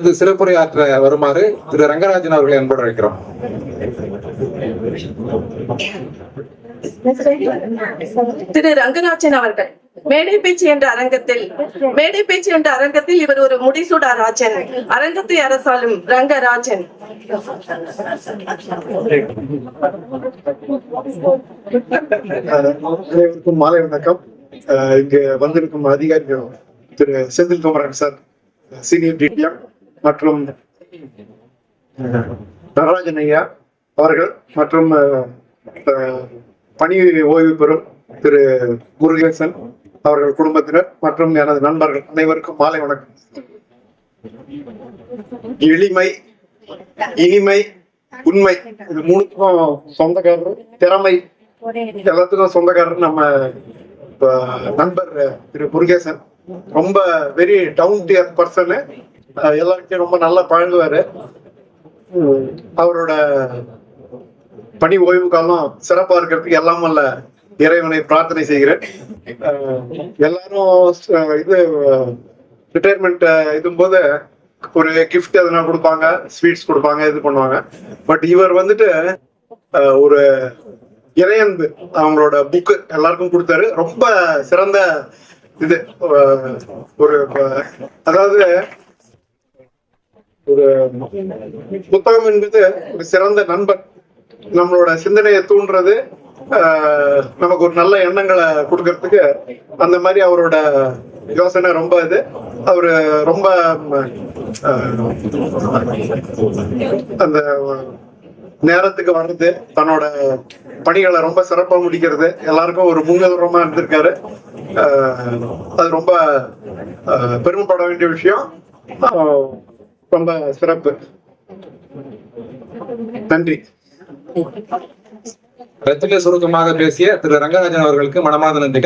இது சிறப்புரையாற்ற வருமாறு திரு ரங்கராஜன் அவர்களை அன்போடு அழைக்கிறோம். திரு ரங்கராஜன் அவர்கள் மேடை பேச்சு என்ற அரங்கத்தில் மேடை பேச்சு என்ற அரங்கத்தில் இவர் ஒரு முடிசூடா ராஜன் அரங்கத்தை அரசாலும் ரங்கராஜன். அனைவருக்கும் மாலை வணக்கம். இங்க வந்திருக்கும் அதிகாரிகள் Thiru Senthil Kumaran sir senior DTM மற்றும் நடராஜன் ஐயா அவர்கள் மற்றும் பணி ஓய்வு பெறும் திரு முருகேசன் அவர்கள் குடும்பத்தினர் மற்றும் எனது நண்பர்கள் அனைவருக்கும் மாலை வணக்கம். எளிமை இனிமை உண்மை. இது மூணுக்கும் சொந்தக்காரர் திறமை. எல்லாத்துக்கும் சொந்தக்காரர் நம்ம நண்பர் திரு முருகேசன். ரொம்ப வெரி டவுன் டியர் பர்சனு எல்லாருக்கும் ரொம்ப நல்லா பழகுவார். அவரோட பணி ஓய்வு காலம் சிறப்பா இருக்கிறதுக்கு எல்லாம் அல்ல இறைவனை பிரார்த்தனை செய்கிறேன். எல்லாரும் இது ரிட்டையர்மெண்ட் இதும்போது ஒரு கிஃப்ட் எதனா கொடுப்பாங்க ஸ்வீட்ஸ் கொடுப்பாங்க இது பண்ணுவாங்க. பட் இவர் வந்துட்டு அஹ், ஒரு இறையன்பு அவங்களோட புக்கு எல்லாருக்கும் கொடுத்தாரு. ரொம்ப சிறந்த இது ஒரு அதாவது ஒரு புத்தகம் என்பது ஒரு சிறந்த நண்பன். நம்மளோட சிந்தனையை தூண்டுறது ஆஹ், நமக்கு ஒரு நல்ல எண்ணங்களை கொடுக்கறதுக்கு அந்த மாதிரி அவரோட யோசனை ரொம்ப இது. அவரு ரொம்ப ஆஹ், அந்த நேரத்துக்கு வர்றது தன்னோட பணிகளை ரொம்ப சிறப்பா முடிக்கிறது எல்லாருக்கும் ஒரு முன்னுதரமா இருந்திருக்காரு. அது ரொம்ப பெருமைப்பட வேண்டிய விஷயம். ரொம்ப சிறப்பு. நன்றி. ரத்தில சுருக்கமாக பேசிய திரு ரங்கராஜன் அவர்களுக்கு மனமாத நன்றி